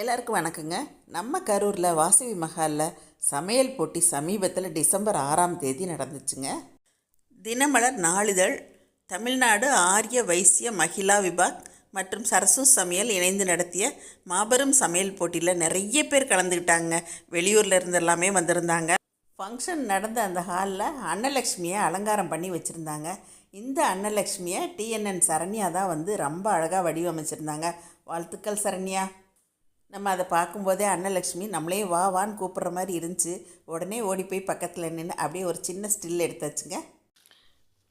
எல்லாருக்கும் வணக்கங்க. நம்ம கரூரில் வாசவி மஹாலில் சமையல் போட்டி சமீபத்தில் டிசம்பர் ஆறாம் தேதி நடந்துச்சுங்க. தினமலர் நாளிதழ் தமிழ்நாடு ஆரிய வைசிய மகிழா விபாக் மற்றும் சரசு சமையல் இணைந்து நடத்திய மாபெரும் சமையல் போட்டியில் நிறைய பேர் கலந்துக்கிட்டாங்க. வெளியூரில் இருந்து எல்லாமே வந்திருந்தாங்க. ஃபங்க்ஷன் நடந்த அந்த ஹாலில் அன்னலக்ஷ்மியை அலங்காரம் பண்ணி வச்சுருந்தாங்க. இந்த அன்னலக்ஷ்மியை டிஎன்என் சரண்யா தான் வந்து ரொம்ப அழகாக வடிவமைச்சிருந்தாங்க. வாழ்த்துக்கள் சரண்யா. நம்ம அதை பார்க்கும்போதே அன்னலக்ஷ்மி நம்மளே வா வான்னு கூப்பிட்ற மாதிரி இருந்துச்சு. உடனே ஓடி போய் பக்கத்தில் நின்று அப்படியே ஒரு சின்ன ஸ்டில் எடுத்தாச்சுங்க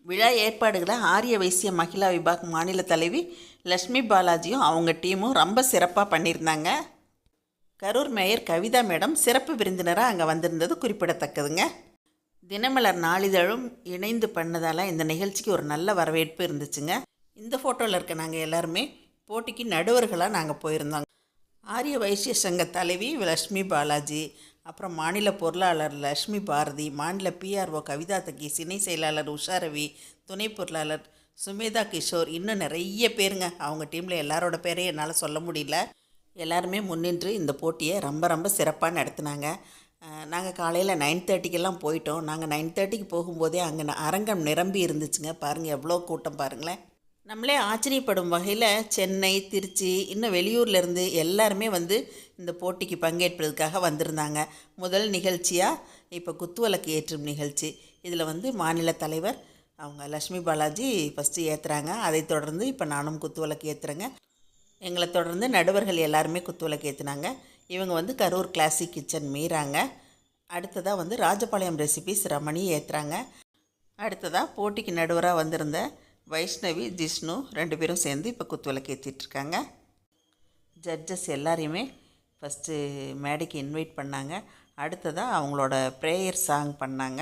விழா ஏற்பாடுகளை ஆரிய வைசிய மகிழா விபாக் மாநில தலைவி லக்ஷ்மி பாலாஜியும் அவங்க டீமும் ரொம்ப சிறப்பாக பண்ணியிருந்தாங்க. கரூர் மேயர் கவிதா மேடம் சிறப்பு விருந்தினராக அங்கே வந்திருந்தது குறிப்பிடத்தக்கதுங்க. தினமலர் நாளிதழும் இணைந்து பண்ணதால் இந்த நிகழ்ச்சிக்கு ஒரு நல்ல வரவேற்பு இருந்துச்சுங்க. இந்த ஃபோட்டோவில் இருக்க நாங்கள் எல்லாருமே போட்டிக்கு நடுவர்களாக நாங்கள் போயிருந்தோங்க. ஆரிய வைசிய சங்க தலைவி லக்ஷ்மி பாலாஜி அப்புறம் மாநில பொருளாளர் லக்ஷ்மி பாரதி மாநில பிஆர்ஓ கவிதா தக்கி சினை செயலாளர் உஷா ரவி துணை பொருளாளர் சுமேதா கிஷோர் இன்னும் நிறைய பேருங்க. அவங்க டீமில் எல்லாரோட பேரையும் என்னால் சொல்ல முடியல. எல்லாருமே முன்னின்று இந்த போட்டியை ரொம்ப ரொம்ப சிறப்பாக நடத்தினாங்க. நாங்கள் காலையில் நைன் தேர்ட்டிக்கெல்லாம் போயிட்டோம். நாங்கள் நைன் தேர்ட்டிக்கு போகும்போதே அங்கே அரங்கம் நிரம்பி இருந்துச்சுங்க. பாருங்கள் எவ்வளோ கூட்டம் பாருங்களேன். நம்மளே ஆச்சரியப்படும் வகையில் சென்னை திருச்சி இன்னும் வெளியூர்லேருந்து எல்லாருமே வந்து இந்த போட்டிக்கு பங்கேற்பதற்காக வந்திருந்தாங்க. முதல் நிகழ்ச்சியாக இப்போ குத்துவிளக்கு ஏற்றும் நிகழ்ச்சி. இதில் வந்து மாநில தலைவர் அவங்க லக்ஷ்மி பாலாஜி ஃபஸ்ட்டு ஏற்றுறாங்க அதை தொடர்ந்து இப்போ நானும் குத்துவிளக்கு ஏற்றுறேங்க எங்களை தொடர்ந்து நடுவர்கள் எல்லாருமே குத்துவிளக்கு ஏற்றுனாங்க இவங்க வந்து கரூர் கிளாசிக் கிச்சன் மீறாங்க. அடுத்ததாக வந்து ராஜபாளையம் ரெசிபிஸ் ரமணி ஏற்றுறாங்க அடுத்ததாக போட்டிக்கு நடுவராக வந்திருந்த வைஷ்ணவி ஜிஷ்ணு ரெண்டு பேரும் சேர்ந்து இப்போ குத்துவிளக்கு ஏற்றிட்டுருக்காங்க ஜட்ஜஸ் எல்லாரையுமே ஃபஸ்ட்டு மேடைக்கு இன்வைட் பண்ணாங்க. அடுத்ததாக அவங்களோட ப்ரேயர் சாங் பண்ணாங்க.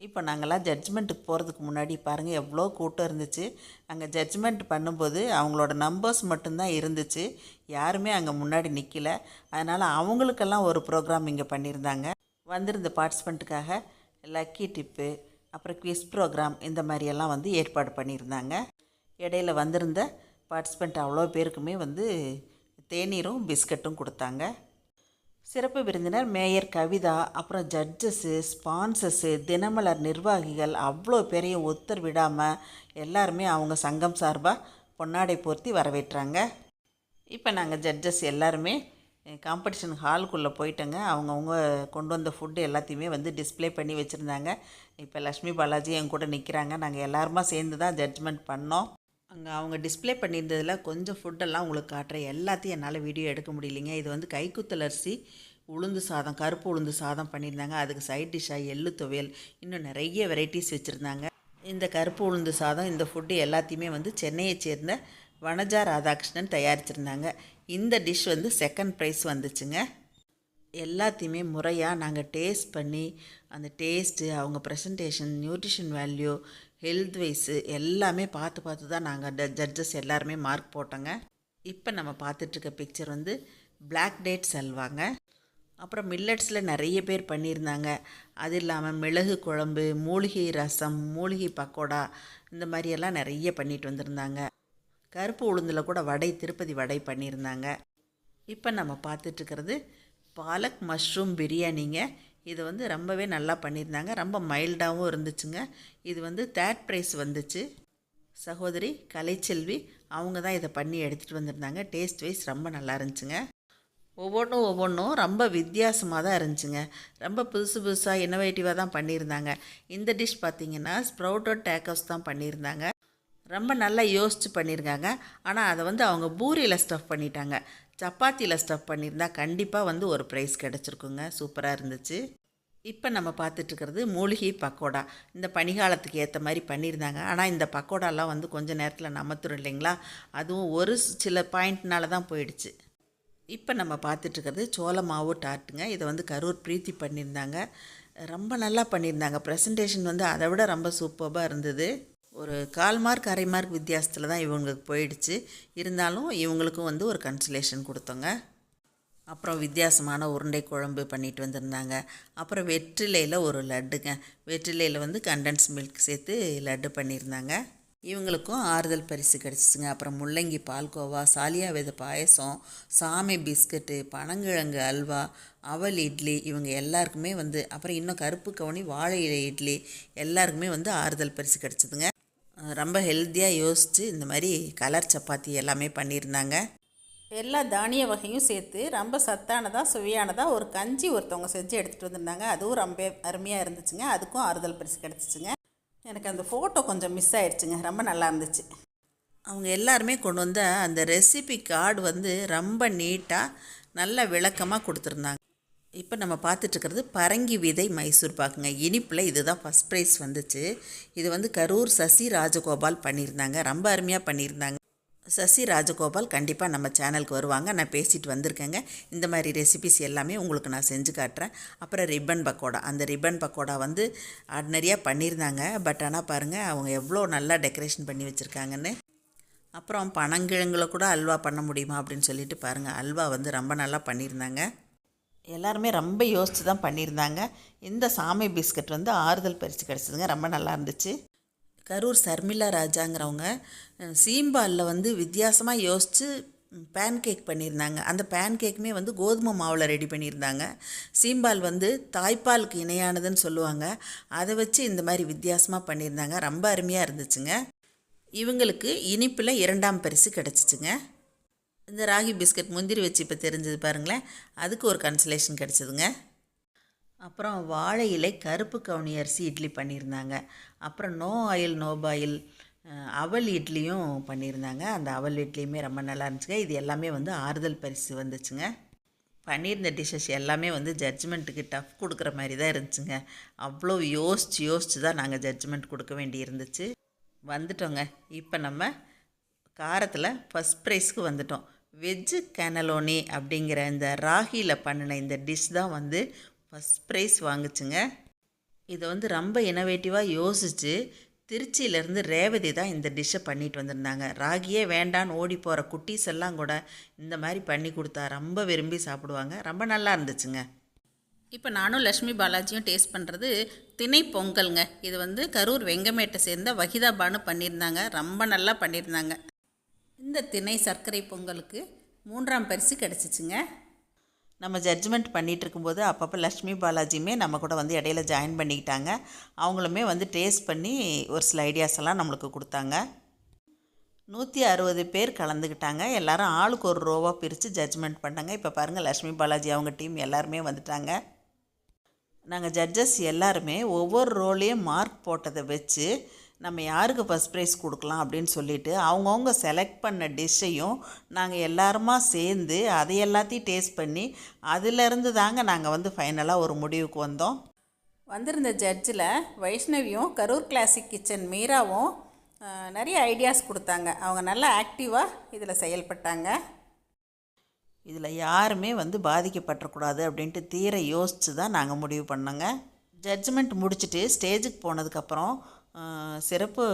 இப்போ நாங்கள்லாம் ஜட்ஜ்மெண்ட்டுக்கு போகிறதுக்கு முன்னாடி பாருங்கள் எவ்வளோ கூட்டம் இருந்துச்சு. அங்கே ஜட்ஜ்மெண்ட் பண்ணும்போது அவங்களோட நம்பர்ஸ் மட்டும்தான் இருந்துச்சு. யாருமே அங்கே முன்னாடி நிற்கல அதனால் அவங்களுக்கெல்லாம் ஒரு ப்ரோக்ராம் இங்கே பண்ணியிருந்தாங்க. வந்திருந்த பார்ட்டிசிபெண்ட்டுக்காக லக்கி டிப்பு அப்புறம் குவிஸ் ப்ரோக்ராம் இந்த மாதிரியெல்லாம் வந்து ஏற்பாடு பண்ணியிருந்தாங்க. இடையில வந்திருந்த பார்ட்டிசிபெண்ட் அவ்வளோ பேருக்குமே வந்து தேநீரும் பிஸ்கட்டும் கொடுத்தாங்க. சிறப்பு விருந்தினர் மேயர் கவிதா அப்புறம் ஜட்ஜஸ்ஸு ஸ்பான்சர்ஸு தினமலர் நிர்வாகிகள் அவ்வளோ பேரையும் ஒத்தர் விடாமல் எல்லாருமே அவங்க சங்கம் சார்பாக பொன்னாடை போர்த்தி வரவேற்றாங்க. இப்போ நாங்கள் ஜட்ஜஸ் எல்லாருமே காம்படிஷன் ஹாலுக்குள்ளே போயிட்டேங்க. அவங்கவுங்க கொண்டு வந்த ஃபுட்டு எல்லாத்தையுமே வந்து டிஸ்ப்ளே பண்ணி வச்சுருந்தாங்க. இப்போ லக்ஷ்மி பாலாஜி என் கூட நிற்கிறாங்க நாங்கள் எல்லாருமா சேர்ந்து தான் ஜட்ஜ்மெண்ட் பண்ணோம். அங்கே அவங்க டிஸ்பிளே பண்ணியிருந்ததில் கொஞ்சம் ஃபுட்டெல்லாம் உங்களுக்கு காட்டுறேன். எல்லாத்தையும் என்னால் வீடியோ எடுக்க முடியலைங்க. இது வந்து கைக்குத்தல் அரிசி உளுந்து சாதம் கருப்பு உளுந்து சாதம் பண்ணியிருந்தாங்க. அதுக்கு சைட் டிஷ்ஷாக எள்ளு துவையல். இன்னும் நிறைய வெரைட்டிஸ் வச்சுருந்தாங்க. இந்த கருப்பு உளுந்து சாதம் இந்த ஃபுட்டு எல்லாத்தையுமே வந்து சென்னையை சேர்ந்த வனஜா ராதாகிருஷ்ணன் தயாரிச்சிருந்தாங்க. இந்த டிஷ் வந்து செகண்ட் ப்ரைஸ் வந்துச்சுங்க. எல்லாத்தையுமே முறையாக நாங்கள் டேஸ்ட் பண்ணி அந்த டேஸ்ட்டு அவங்க presentation nutrition value health wise எல்லாமே பார்த்து பார்த்து தான் நாங்கள் ஜட்ஜஸ் எல்லாருமே மார்க் போட்டோங்க. இப்போ நம்ம பார்த்துட்ருக்க பிக்சர் வந்து பிளாக் டேட் செல்வாங்க. அப்புறம் மில்லட்ஸில் நிறைய பேர் பண்ணியிருந்தாங்க. அது இல்லாமல் மிளகு குழம்பு மூலிகை ரசம் மூலிகை பக்கோடா இந்த மாதிரியெல்லாம் நிறைய பண்ணிட்டு வந்திருந்தாங்க. கருப்பு உளுந்தில் கூட வடை திருப்பதி வடை பண்ணியிருந்தாங்க. இப்போ நம்ம பார்த்துட்ருக்கிறது பாலக் மஷ்ரூம் பிரியாணிங்க. இது வந்து ரொம்பவே நல்லா பண்ணியிருந்தாங்க. ரொம்ப மைல்டாகவும் இருந்துச்சுங்க. இது வந்து தேர்ட் ப்ரைஸ் வந்துச்சு. சகோதரி கலைச்செல்வி அவங்க தான் இதை பண்ணி எடுத்துகிட்டு வந்திருந்தாங்க. டேஸ்ட் வைஸ் ரொம்ப நல்லா இருந்துச்சுங்க. ஒவ்வொன்றும் ஒவ்வொன்றும் ரொம்ப வித்தியாசமாக தான் இருந்துச்சுங்க. ரொம்ப புதுசு புதுசாக இன்னோவேட்டிவாக தான் பண்ணியிருந்தாங்க. இந்த டிஷ் பார்த்திங்கன்னா ஸ்ப்ரவுட்டட் டேக்கஸ் தான் பண்ணியிருந்தாங்க. ரொம்ப நல்லா யோசித்து பண்ணியிருக்காங்க ஆனால் அதை வந்து அவங்க பூரியில் ஸ்டஃப் பண்ணிட்டாங்க. சப்பாத்தியில் ஸ்டஃப் பண்ணியிருந்தா கண்டிப்பாக வந்து ஒரு ப்ரைஸ் கிடச்சிருக்குங்க. சூப்பராக இருந்துச்சு. இப்போ நம்ம பார்த்துட்ருக்கிறது மூலிகை பக்கோடா. இந்த பனிகாலத்துக்கு ஏற்ற மாதிரி பண்ணியிருந்தாங்க ஆனால் இந்த பக்கோடாலாம் வந்து கொஞ்சம் நேரத்தில் நமத்துரும் இல்லைங்களா? அதுவும் ஒரு சில பாயிண்ட்னால தான் போயிடுச்சு. இப்போ நம்ம பார்த்துட்ருக்கிறது சோள மாவு டார்ட்டுங்க. இதை வந்து கரூர் பிரீத்தி பண்ணியிருந்தாங்க ரொம்ப நல்லா பண்ணியிருந்தாங்க ப்ரெசன்டேஷன் வந்து அதை விட ரொம்ப சூப்பராக இருந்தது. ஒரு கால் மார்க் அரை மார்க் வித்தியாசத்தில் தான் இவங்களுக்கு போயிடுச்சு. இருந்தாலும் இவங்களுக்கும் வந்து ஒரு கன்சலேஷன் கொடுத்தோங்க. அப்புறம் வித்தியாசமான உருண்டை குழம்பு பண்ணிட்டு வந்திருந்தாங்க. அப்புறம் வெற்றிலையில் ஒரு லட்டுங்க. வெற்றிலையில் வந்து கண்டன்ஸ் மில்க் சேர்த்து லட்டு பண்ணியிருந்தாங்க. இவங்களுக்கும் ஆறுதல் பரிசு கிடச்சிச்சுங்க. அப்புறம் முள்ளங்கி பால்கோவா சாலியா வித பாயசம் சாமி பிஸ்கட்டு பனங்கிழங்கு அல்வா அவல் இட்லி இவங்க எல்லாருக்குமே வந்து அப்புறம் இன்னும் கருப்பு கவுனி வாழை இலை இட்லி எல்லாருக்குமே வந்து ஆறுதல் பரிசு கிடச்சிதுங்க. ரொம்ப ஹெல்த்தியாக யோசித்து இந்த மாதிரி கலர் சப்பாத்தி எல்லாமே பண்ணியிருந்தாங்க. எல்லா தானிய வகையும் சேர்த்து ரொம்ப சத்தானதாக சுவையானதாக ஒரு கஞ்சி ஒருத்தவங்க செஞ்சு எடுத்துகிட்டு வந்திருந்தாங்க. அதுவும் ரொம்ப அருமையாக இருந்துச்சுங்க. அதுக்கும் ஆறுதல் பரிசு கிடச்சிச்சுங்க. எனக்கு அந்த ஃபோட்டோ கொஞ்சம் மிஸ் ஆயிடுச்சுங்க ரொம்ப நல்லா இருந்துச்சு. அவங்க எல்லாருமே கொண்டு வந்த அந்த ரெசிபி கார்டு வந்து ரொம்ப நீட்டாக நல்ல விளக்கமாக கொடுத்துருந்தாங்க. இப்போ நம்ம பார்த்துட்ருக்கிறது பரங்கி விதை மைசூர் பாக்குங்க. இனிப்பில் இதுதான் ஃபஸ்ட் ப்ரைஸ் வந்துச்சு. இது வந்து கரூர் சசி ராஜகோபால் பண்ணியிருந்தாங்க. ரொம்ப அருமையாக பண்ணியிருந்தாங்க. சசி ராஜகோபால் கண்டிப்பாக நம்ம சேனலுக்கு வருவாங்க. நான் பேசிட்டு வந்திருக்கேங்க. இந்த மாதிரி ரெசிபிஸ் எல்லாமே உங்களுக்கு நான் செஞ்சு காட்டுறேன். அப்புறம் ரிப்பன் பக்கோடா. அந்த ரிப்பன் பக்கோடா வந்து ஆர்டினரியாக பண்ணியிருந்தாங்க. பட் ஆனால் பாருங்கள் அவங்க எவ்வளோ நல்லா டெக்கரேஷன் பண்ணி வச்சுருக்காங்கன்னு. அப்புறம் பனங்கிழங்குல கூட அல்வா பண்ண முடியுமா அப்படின்னு சொல்லிட்டு பாருங்கள் அல்வா வந்து ரொம்ப நல்லா பண்ணியிருந்தாங்க. எல்லாருமே ரொம்ப யோசித்து தான் பண்ணியிருந்தாங்க. இந்த சாமி பிஸ்கட் வந்து ஆறுதல் பரிசு கிடச்சிதுங்க. ரொம்ப நல்லா இருந்துச்சு. கரூர் சர்மிளா ராஜாங்கிறவங்க சீம்பாலில் வந்து வித்தியாசமாக யோசித்து பேன் கேக் பண்ணியிருந்தாங்க. அந்த பேன் கேக்குமே வந்து கோதுமை மாவில் ரெடி பண்ணியிருந்தாங்க. சீம்பால் வந்து தாய்ப்பாலுக்கு இணையானதுன்னு சொல்லுவாங்க. அதை வச்சு இந்த மாதிரி வித்தியாசமாக பண்ணியிருந்தாங்க. ரொம்ப அருமையாக இருந்துச்சுங்க. இவங்களுக்கு இனிப்பில் இரண்டாம் பரிசு கிடச்சிச்சுங்க. இந்த ராகி பிஸ்கட் முந்திரி வச்சு இப்போ தெரிஞ்சது பாருங்களேன். அதுக்கு ஒரு கன்சலேஷன் கிடச்சிதுங்க. அப்புறம் வாழை இலை கருப்பு கவுனி அரிசி இட்லி பண்ணியிருந்தாங்க. அப்புறம் நோ ஆயில் நோ பாயில் அவல் இட்லியும் பண்ணியிருந்தாங்க. அந்த அவல் இட்லியுமே ரொம்ப நல்லா இருந்துச்சுங்க. இது எல்லாமே வந்து ஆறுதல் பரிசு வந்துச்சுங்க. பண்ணியிருந்த டிஷ்ஷஸ் எல்லாமே வந்து ஜட்ஜ்மெண்ட்டுக்கு டஃப் கொடுக்குற மாதிரி தான் இருந்துச்சுங்க. அவ்வளோ யோசிச்சு யோசித்து தான் நாங்கள் ஜட்ஜ்மெண்ட் கொடுக்க வேண்டி இருந்துச்சு. வந்துட்டோங்க. இப்போ நம்ம காரத்தில் ஃபஸ்ட் ப்ரைஸ்க்கு வந்துட்டோம். வெஜ்ஜு கேனலோனி அப்படிங்கிற இந்த ராகியில் பண்ணின இந்த டிஷ் தான் வந்து ஃபஸ்ட் ப்ரைஸ் வாங்குச்சுங்க. இதை வந்து ரொம்ப இனோவேட்டிவாக யோசித்து திருச்சியிலேருந்து ரேவதி தான் இந்த டிஷ்ஷை பண்ணிட்டு வந்திருந்தாங்க. ராகியே வேண்டான்னு ஓடி போகிற குட்டீஸ் எல்லாம் கூட இந்த மாதிரி பண்ணி கொடுத்தா ரொம்ப விரும்பி சாப்பிடுவாங்க. ரொம்ப நல்லா இருந்துச்சுங்க. இப்போ நானும் லக்ஷ்மி பாலாஜியும் டேஸ்ட் பண்ணுறது திணை பொங்கல்ங்க. இது வந்து கரூர் வெங்கமேட்டை சேர்ந்த வகிதாபானு பண்ணியிருந்தாங்க. ரொம்ப நல்லா பண்ணியிருந்தாங்க. இந்த திணை சர்க்கரை பொங்கலுக்கு மூன்றாம் பரிசு கிடச்சிச்சுங்க. நம்ம ஜட்ஜ்மெண்ட் பண்ணிகிட்டு இருக்கும்போது அப்பப்போ லக்ஷ்மி பாலாஜியுமே நம்ம கூட வந்து இடையில ஜாயின் பண்ணிக்கிட்டாங்க. அவங்களுமே வந்து டேஸ்ட் பண்ணி ஒரு சில ஐடியாஸ் எல்லாம் நம்மளுக்கு கொடுத்தாங்க. நூற்றி அறுபது பேர் கலந்துக்கிட்டாங்க. எல்லாரும் ஆளுக்கு ஒரு ரோவாக பிரித்து ஜட்ஜ்மெண்ட் பண்ணாங்க. இப்போ பாருங்கள் லக்ஷ்மி பாலாஜி அவங்க டீம் எல்லாருமே வந்துட்டாங்க. நாங்கள் ஜட்ஜஸ் எல்லாருமே ஒவ்வொரு ரோலையும் மார்க் போட்டதை வச்சு நம்ம யாருக்கு ஃபஸ்ட் ப்ரைஸ் கொடுக்கலாம் அப்படின்னு சொல்லிட்டு அவங்கவுங்க செலக்ட் பண்ண டிஷ்ஷையும் நாங்கள் எல்லாருமா சேர்ந்து அதை எல்லாத்தையும் டேஸ்ட் பண்ணி அதிலிருந்து தாங்க நாங்கள் வந்து ஃபைனலாக ஒரு முடிவுக்கு வந்தோம். வந்திருந்த ஜட்ஜில் வைஷ்ணவியும் கரூர் கிளாசிக் கிச்சன் மீராவும் நிறைய ஐடியாஸ் கொடுத்தாங்க. அவங்க நல்லா ஆக்டிவாக இதில் செயல்பட்டாங்க. இதில் யாருமே வந்து பாதிக்கப்பட்டக்கூடாது அப்படின்ட்டு தீர யோசித்து தான் நாங்கள் முடிவு பண்ணோங்க. ஜட்ஜ்மெண்ட் முடிச்சுட்டு ஸ்டேஜுக்கு போனதுக்கப்புறம் சிறப்பு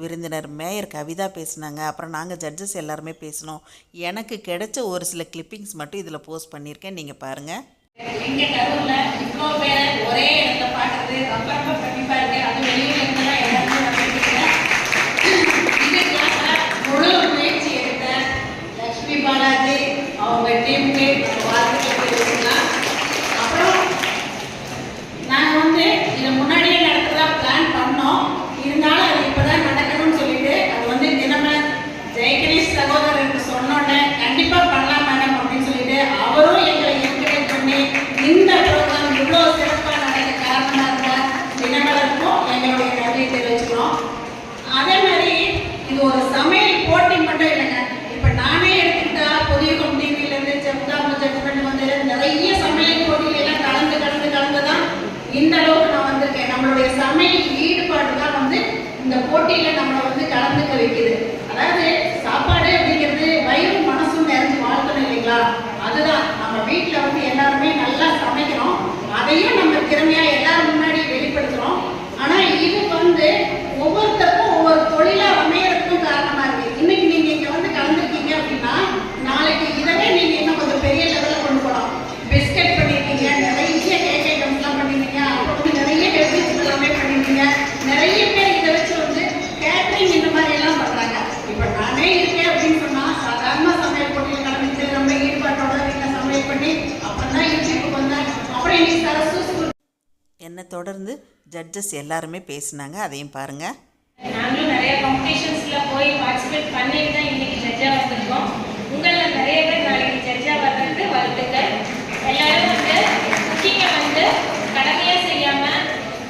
விருந்தினர் மேயர் கவிதா பேசினாங்க. அப்புறம் நாங்கள் ஜட்ஜஸ் எல்லாருமே பேசினோம். எனக்கு கிடைச்ச ஒரு சில கிளிப்பிங்ஸ் மட்டும் இதில் போஸ்ட் பண்ணியிருக்கேன். நீங்கள் பாருங்கள் ஒரே இடத்துல பார்க்கறது ரொம்ப ரொம்ப கண்டிப்பா இருக்கு. அது வெளியூர்ல இருந்தெல்லாம் எல்லாருமே முழு முயற்சி எடுத்த லக்ஷ்மி பாலாஜி அவங்க டீமுக்கு வாழ்த்துக்கள் தெரிவிச்சுக்கலாம் அப்புறம் நாங்க வந்து இதை முன்னாடியே நடத்துறதா பிளான் பண்ணோம் இருந்தாலும் அது இப்பதான் நடக்கணும்னு சொல்லிட்டு அது வந்து தினம ஜெயகணேஷ் சகோதரருக்கு சொன்னோன்னே கண்டிப்பா பண்ணலாம் மேடம் அப்படின்னு சொல்லிட்டு அவரும் எங்களை என்கரேஜ் பண்ணி இந்த ப்ரோக்ராம் இவ்வளோ சிறப்பாக நடக்க காரணமா இருந்த தினமலருக்கும் எங்களுடைய நன்றியை தெரிவிச்சுக்கிறோம் அதே மாதிரி இது ஒரு சமையல் போட்டி மட்டும் இல்லைங்க இப்ப நானே எடுத்துக்கிட்டா புதியகம் டிவில இருந்து செப்தாம ஜட்மெண்ட் வந்து நிறைய சமையல் போட்டியில எல்லாம் கலந்து கலந்து கலந்து தான் இந்த அளவுக்கு நான் வந்திருக்கேன். நம்மளுடைய சமையல் ஈடுபாடு தான் வந்து இந்த போட்டியில நம்மளை வந்து கலந்துக்க வைக்குது. அதாவது சாப்பாடு அப்படிங்கிறது வயிறும் மனசும் நிறைஞ்சு வாழ்க்கணும் இல்லைங்களா? அதுதான். நம்ம வீட்டில் வந்து எல்லாருமே நல்லா சமைக்கிறோம். அதையும் நம்ம திறமையா எல்லாரும் முன்னாடி வெளிப்படுத்துறோம். ஆனா இது வந்து ஒவ்வொருத்தருக்கும் ஒவ்வொரு தொழிலா அமையறதுக்கும் காரணமா இருக்கு இன்னைக்கு நீங்க இங்க வந்து கலந்துருக்கீங்க அப்படின்னா நாளைக்கு இதவே நீங்க இன்னும் கொஞ்சம் பெரிய லெவல்ல கொண்டு போகலாம் பிஸ்கட் பண்ணிருக்கீங்க நிறைய கேக் ஐட்டம்ஸ்லாம் பண்ணிருக்கீங்க அப்புறம் வந்து நிறைய ஹெல்த்தி ஃபுட் எல்லாமே பண்ணிருக்கீங்க நிறைய பேர் இதை வச்சு வந்து கேட்டரிங் இந்த மாதிரி தொடர்ந்து ஜட்ஜஸ் எல்லாருமே பேசினாங்க அதையும் பாருங்கள் நாங்களும் நிறைய காம்படிஷன்ஸில் போய் பார்ட்டிசிபேட் பண்ணிட்டு தான் இன்றைக்கி ஜட்ஜாக வந்திருக்கோம் உங்களில் நிறைய பேர் நாளைக்கு ஜட்ஜா வர்றது வாழ்த்துக்கள் எல்லாரும் வந்து குக்கிங்கை வந்து கடமையா செய்யாம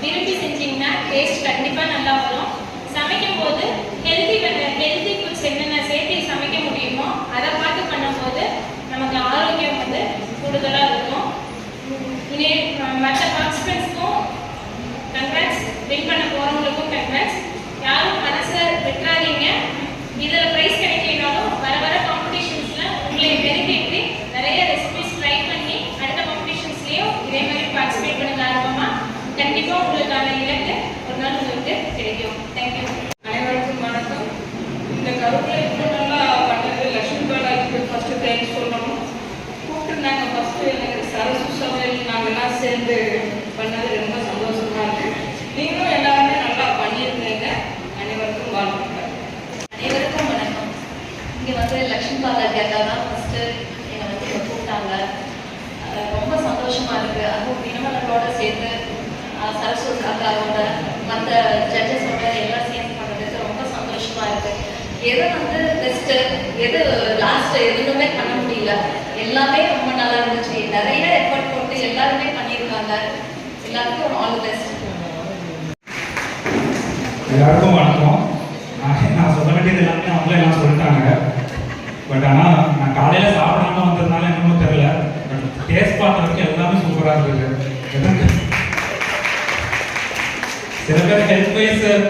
விரும்பி செஞ்சீங்கன்னா டேஸ்ட் கண்டிப்பா நல்லா வரும் சமைக்கும் போது ஹெல்தி ஹெல்தி ஃபுட்ஸ் என்னென்ன சேர்த்து சமைக்க முடியுமோ அதை பார்த்து பண்ணும்போது நமக்கு ஆரோக்கியம் வந்து கூடுதலாக இருக்கும் இனி மற்ற பார்ட்டிசிபென்ட்ஸ்க்கும் கங்க்ராட்ஸ் வின் பண்ண போறவங்களுக்கும் கங்க்ராட்ஸ் யாரும் மனசை விட்டுறாதீங்க இதுல பிரைஸ் கிடைக்கலனாலும் வர வர காம்படிஷன்ஸ்ல உங்களை மெருகேற்றி நிறைய ரெசிபிஸ் ட்ரை பண்ணி அடுத்த காம்படிஷன்ஸ்லயும் இதே மாதிரி பார்ட்டிசிபேட் பண்ணுங்க ஆர்வமா கண்டிப்பா உங்களுக்கான இலக்கு ஒரு நாள் உங்களுக்கு கிடைக்கும் தேங்க்யூ அனைவருக்கும் வணக்கம் இந்த கருவில் இவ்வளோ நல்லா பண்ணது லக்ஷ்மி பாலாஜிக்கு ஃபஸ்ட்டு தேங்க்ஸ் சொல்லணும் கூப்பிட்டுருந்தாங்க ஃபஸ்ட்டு எனக்கு சரசு சமையல் நாங்கள்லாம் சேர்ந்து பண்ணது ரொம்ப சந்தோஷமா இருக்கு நீங்களும் எல்லாருமே நல்லா பண்ணியிருந்தீங்க அனைவருக்கும் வாழ்த்துக்கள் அனைவருக்கும் வணக்கம் இங்கே வந்து லக்ஷ்மி பாலாஜி தான் ஃபஸ்ட்டு என்னை வந்து இங்கே கூப்பிட்டாங்க. ரொம்ப சந்தோஷமா இருக்கு. அதுவும் தினமலரோட சேர்த்து சரஸ்வதி அக்காவோட மற்ற ஜட்ஜஸோட எல்லாம் சேர்ந்து பண்ணுறதுக்கு ரொம்ப சந்தோஷமா இருக்கு. எது வந்து பெஸ்ட்டு எது லாஸ்ட் எதுவுமே பண்ண முடியல. எல்லாமே ரொம்ப நல்லா இருந்துச்சு. நிறைய எஃபர்ட் போட்டு எல்லாருமே பண்ணியிருக்காங்க. எல்லாருக்கும் ஆல் பெஸ்ட் எல்லாருக்கும் வணக்கம். நான் சொல்ல வேண்டியது எல்லாமே அவங்களே எல்லாம் சொல்லிட்டாங்க.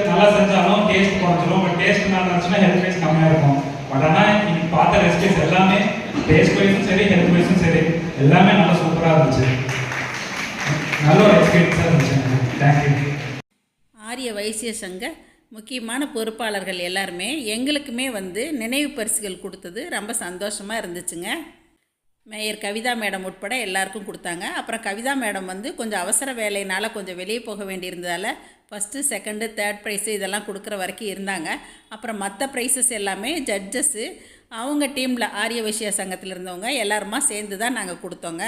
நல்லா செஞ்சாலும் டேஸ்ட் குறைஞ்சிரும். பட் டேஸ்ட் நல்லா இருந்துச்சுன்னா ஹெல்த் வைஸ் கம்மியாக இருக்கும். பட் ஆனால் இன்னைக்கு பார்த்த ரெசிபிஸ் எல்லாமே டேஸ்ட் வைஸும் சரி ஹெல்த் வைஸும் சரி. எல்லாமே நல்லா சூப்பராக இருந்துச்சு. நல்ல ஒரு எக்ஸ்பீரியன்ஸாக இருந்துச்சு. தேங்க்யூ ஆரிய வைசிய சங்க முக்கியமான பொறுப்பாளர்கள் எல்லாருமே எங்களுக்குமே வந்து நினைவு பரிசுகள் கொடுத்தது ரொம்ப சந்தோஷமாக இருந்துச்சுங்க. மேயர் கவிதா மேடம் உட்பட எல்லாருக்கும் கொடுத்தாங்க. அப்புறம் கவிதா மேடம் வந்து கொஞ்சம் அவசர வேலையினால் கொஞ்சம் வெளியே போக வேண்டியிருந்ததால் ஃபஸ்ட்டு செகண்டு தேர்ட் ப்ரைஸு இதெல்லாம் கொடுக்குற வரைக்கும் இருந்தாங்க. அப்புறம் மற்ற ப்ரைஸஸ் எல்லாமே ஜட்ஜஸ்ஸு அவங்க டீமில் ஆரிய வைசிய சங்கத்தில் இருந்தவங்க எல்லாருமா சேர்ந்து தான் நாங்கள் கொடுத்தோங்க.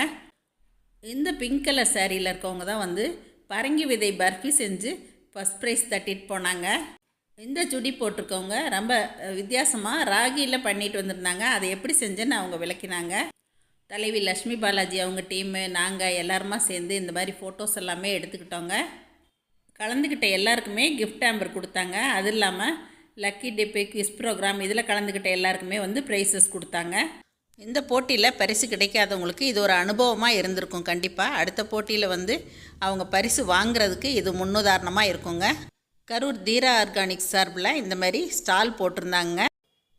இந்த பிங்க் கலர் சேரீயில் இருக்கவங்க தான் வந்து பரங்கி விதை பர்ஃபி செஞ்சு ஃபஸ்ட் ப்ரைஸ் தட்டிட்டு போனாங்க. இந்த சுடி போட்டிருக்கவங்க ரொம்ப வித்தியாசமாக ராகியில் பண்ணிட்டு வந்திருந்தாங்க. அதை எப்படி செஞ்சேன்னு அவங்க விளக்கினாங்க. தலைவி லக்ஷ்மி பாலாஜி அவங்க டீமு நாங்கள் எல்லாருமா சேர்ந்து இந்த மாதிரி ஃபோட்டோஸ் எல்லாமே எடுத்துக்கிட்டோங்க. கலந்துக்கிட்ட எல்லாருக்குமே கிஃப்ட் ஆம்பர் கொடுத்தாங்க. அது இல்லாமல் லக்கி டிப்பே குவிஸ் ப்ரோக்ராம் இதில் கலந்துக்கிட்ட எல்லாருக்குமே வந்து ப்ரைஸஸ் கொடுத்தாங்க. இந்த போட்டியில் பரிசு கிடைக்காதவங்களுக்கு இது ஒரு அனுபவமாக இருந்திருக்கும் கண்டிப்பாக அடுத்த போட்டியில் வந்து அவங்க பரிசு வாங்குறதுக்கு இது முன்னுதாரணமாக இருக்குங்க. கரூர் தீரா ஆர்கானிக்ஸ் சார்பில் இந்த மாதிரி ஸ்டால் போட்டிருந்தாங்க.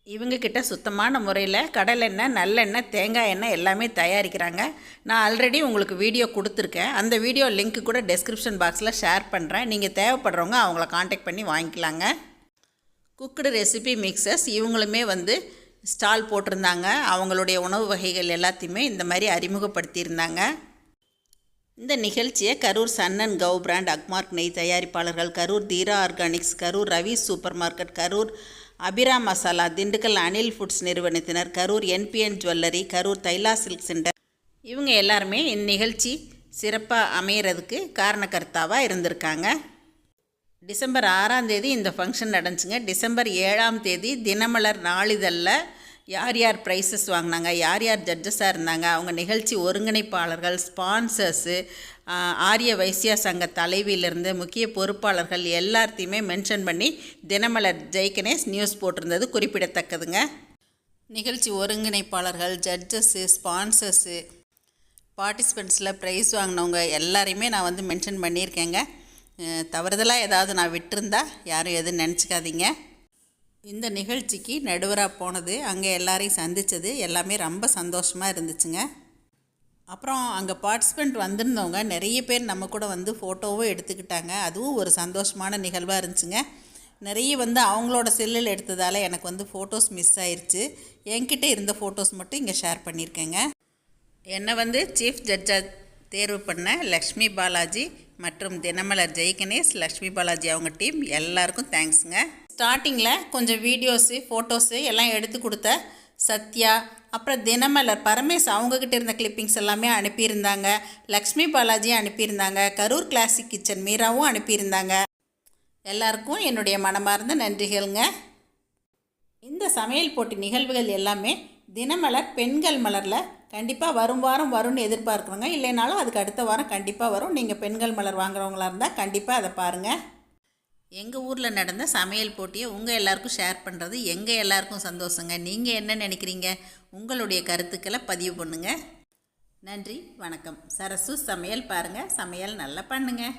இவங்க கிட்ட சுத்தமான முறையில் கடலெண்ணெய் நல்லெண்ணெய் தேங்காய் எண்ணெய் எல்லாமே தயாரிக்கிறாங்க. நான் ஆல்ரெடி உங்களுக்கு வீடியோ கொடுத்துருக்கேன். அந்த வீடியோ லிங்க் கூட டெஸ்கிரிப்ஷன் பாக்ஸில் ஷேர் பண்ணுறேன் நீங்கள் தேவைப்படுறவங்க அவங்கள காண்டாக்ட் பண்ணி வாங்கிக்கலாங்க. குக்குடு ரெசிபி மிக்சர்ஸ் இவங்களுமே வந்து ஸ்டால் போட்டிருந்தாங்க. அவங்களுடைய உணவு வகைகள் எல்லாத்தையுமே இந்த மாதிரி அறிமுகப்படுத்தியிருந்தாங்க. இந்த நிகழ்ச்சியை கரூர் சன்னன் கவ் பிராண்ட் அக்மார்க் நெய் தயாரிப்பாளர்கள் Karur Theera organics Karur Ravi super market Karur Abira masala Dindigul Anil foods நிறுவனத்தினர் Karur NBN jewellery Karur Thaila silk centre. இவங்க எல்லாருமே இந்நிகழ்ச்சி சிறப்பாக அமையிறதுக்கு காரணக்கர்த்தாவாக இருந்திருக்காங்க. டிசம்பர் ஆறாம் தேதி இந்த ஃபங்க்ஷன் நடந்துச்சுங்க. டிசம்பர் ஏழாம் தேதி தினமலர் நாளிதழில் யார் யார் ப்ரைஸஸ் வாங்கினாங்க யார் யார் ஜட்ஜஸாக இருந்தாங்க அவங்க நிகழ்ச்சி ஒருங்கிணைப்பாளர்கள் ஸ்பான்சர்ஸு ஆரிய வைசியா சங்க தலைவியிலிருந்து முக்கிய பொறுப்பாளர்கள் எல்லாத்தையுமே மென்ஷன் பண்ணி தினமலர் ஜெய்கணேஷ் நியூஸ் போட்டிருந்தது குறிப்பிடத்தக்கதுங்க. நிகழ்ச்சி ஒருங்கிணைப்பாளர்கள் ஜட்ஜஸ்ஸு ஸ்பான்சர்ஸு பார்ட்டிசிபெண்ட்ஸில் ப்ரைஸ் வாங்கினவங்க எல்லாரையுமே நான் வந்து மென்ஷன் பண்ணியிருக்கேங்க. தவறுதலாக ஏதாவது நான் விட்டுருந்தா யாரும் எதுவும் நினச்சிக்காதீங்க. இந்த நிகழ்ச்சிக்கு நடுவராக போனது அங்கே எல்லாரையும் சந்தித்தது எல்லாமே ரொம்ப சந்தோஷமாக இருந்துச்சுங்க. அப்புறம் அங்கே பார்ட்டிசிபெண்ட் வந்திருந்தவங்க நிறைய பேர் நம்ம கூட வந்து ஃபோட்டோவும் எடுத்துக்கிட்டாங்க. அதுவும் ஒரு சந்தோஷமான நிகழ்வாக இருந்துச்சுங்க. நிறைய வந்து அவங்களோட செல்லில் எடுத்ததால் எனக்கு வந்து ஃபோட்டோஸ் மிஸ் ஆயிடுச்சு என்கிட்ட இருந்த ஃபோட்டோஸ் மட்டும் இங்கே ஷேர் பண்ணியிருக்கேங்க. என்னை வந்து சீஃப் ஜட்ஜாக தேர்வு பண்ண லக்ஷ்மி பாலாஜி மற்றும் தினமலர் ஜெய்கணேஷ் லக்ஷ்மி பாலாஜி அவங்க டீம் எல்லாருக்கும் தேங்க்ஸுங்க. ஸ்டார்டிங்கில் கொஞ்சம் வீடியோஸு ஃபோட்டோஸு எல்லாம் எடுத்து கொடுத்த சத்யா அப்புறம் தினமலர் பரமேஷ் அவங்கக்கிட்ட இருந்த கிளிப்பிங்ஸ் எல்லாமே அனுப்பியிருந்தாங்க. லக்ஷ்மி பாலாஜியும் அனுப்பியிருந்தாங்க. கரூர் கிளாசிக் கிச்சன் மீராவும் அனுப்பியிருந்தாங்க. எல்லாருக்கும் என்னுடைய மனமார்ந்த நன்றிகள்ங்க. இந்த சமையல் போட்டி நிகழ்வுகள் எல்லாமே தினமலர் பெண்கள் மலரில் கண்டிப்பாக வரும் வாரம் வரும்னு எதிர்பார்க்குறோங்க இல்லைனாலும் அதுக்கு அடுத்த வாரம் கண்டிப்பாக வரும். நீங்கள் பெண்கள் மலர் வாங்குறவங்களா இருந்தால் கண்டிப்பாக அதை பாருங்கள் எங்கள் ஊரில் நடந்த சமையல் போட்டியை உங்கள் எல்லாருக்கும் ஷேர் பண்ணுறது எங்கள் எல்லாருக்கும் சந்தோஷங்க. நீங்கள் என்ன நினைக்கிறீங்க? உங்களுடைய கருத்துக்களை பதிவு பண்ணுங்கள் நன்றி வணக்கம். சரசு சமையல் பாருங்கள் சமையல் நல்லா பண்ணுங்கள்